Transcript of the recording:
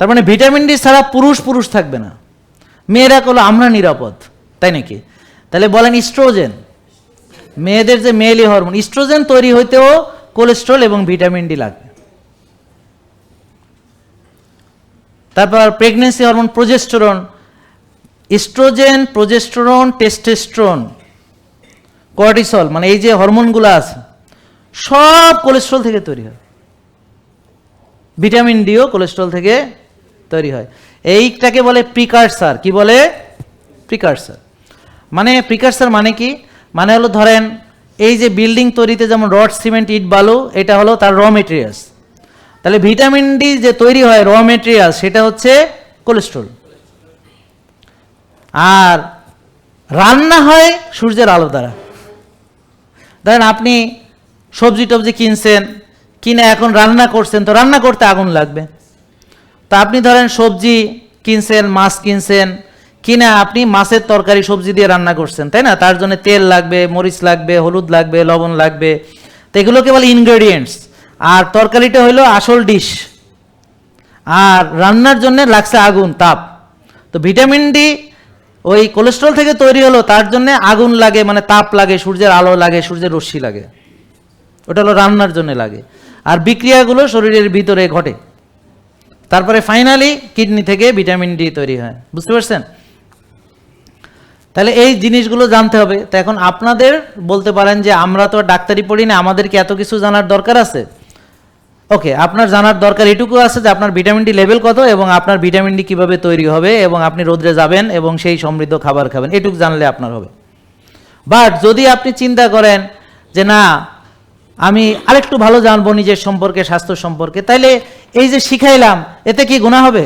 তার মানে vitamin D ছাড়া পুরুষ পুরুষ থাকবে না। মেয়েরা করল আমরা নিরাপদ। তাই নাকি? তাহলে বলেন ইস্ট্রোজেন। মেয়েদের যে মেয়েলি হরমোন, ইস্ট্রোজেন তৈরি হইতেও কোলেস্ট্রল এবং ভিটামিন ডি লাগবে। তারপর pregnancy hormone, progesterone. Oestrogen, progesterone, testosterone, cortisol মানে এই যে হরমোনগুলো আছে, সব কোলেস্ট্রল থেকে তৈরি হয়। ভিটামিন ডিও কোলেস্ট্রল থেকে তৈরি হয়। এইটাকে বলে প্রিকারসার কি বলে? প্রিকারসার মানে প্রিকারসার মানে কি? মানে হলো ধরেন, এই যে বিল্ডিং তৈরিতে যেমন রড সিমেন্ট ইট, বালু, এটা হলো তার র মেটেরিয়ালস তাহলে ভিটামিন ডি যে তৈরি হয় র মেটেরিয়াল সেটা হচ্ছে কোলেস্ট্রল আর রান্না হয় সূর্যের আলো দ্বারা। ধরেন আপনি সবজি টবজি কিনছেন, কিনে এখন রান্না করছেন, তো রান্না করতে আগুন লাগবে। তা আপনি ধরেন সবজি কিনছেন, মাছ কিনছেন, কিনে আপনি মাছের তরকারি, সবজি দিয়ে রান্না করছেন, তাই না? তার জন্য তেল লাগবে, মরিচ লাগবে, হলুদ লাগবে, লবণ লাগবে। তো এগুলো কেবল ইনগ্রেডিয়েন্টস আর তরকারিটা হলো আসল ডিশ আর রান্নার জন্য লাগছে আগুন, তাপ। তো ভিটামিন ডি ওই কোলেস্ট্রল থেকে তৈরি হলো, তার জন্য আগুন লাগে মানে তাপ লাগে, সূর্যের আলো লাগে, সূর্যের রশ্মি লাগে। ওটা হলো রান্নার জন্য লাগে। আর বিক্রিয়াগুলো শরীরের ভিতরে ঘটে। তারপরে ফাইনালি কিডনি থেকে ভিটামিন ডি তৈরি হয়। বুঝতে পারছেন? তাহলে এই জিনিসগুলো জানতে হবে। তো এখন আপনাদের বলতে পারেন যে আমরা তো ডাক্তারি পড়ি না আমাদের কি এত কিছু জানার দরকার আছে? ওকে আপনার জানার দরকার এটুকু আছে যে আপনার ভিটামিন ডি লেভেল কত এবং আপনার ভিটামিন ডি কীভাবে তৈরি হবে এবং আপনি রোদ্রে যাবেন এবং সেই সমৃদ্ধ খাবার খাবেন। এটুকু জানলে আপনার হবে। বাট যদি আপনি চিন্তা করেন যে না আমি আরেকটু ভালো জানব নিজের সম্পর্কে, স্বাস্থ্য সম্পর্কে। তাইলে এই যে শিখাইলাম, এতে কি গুণা হবে?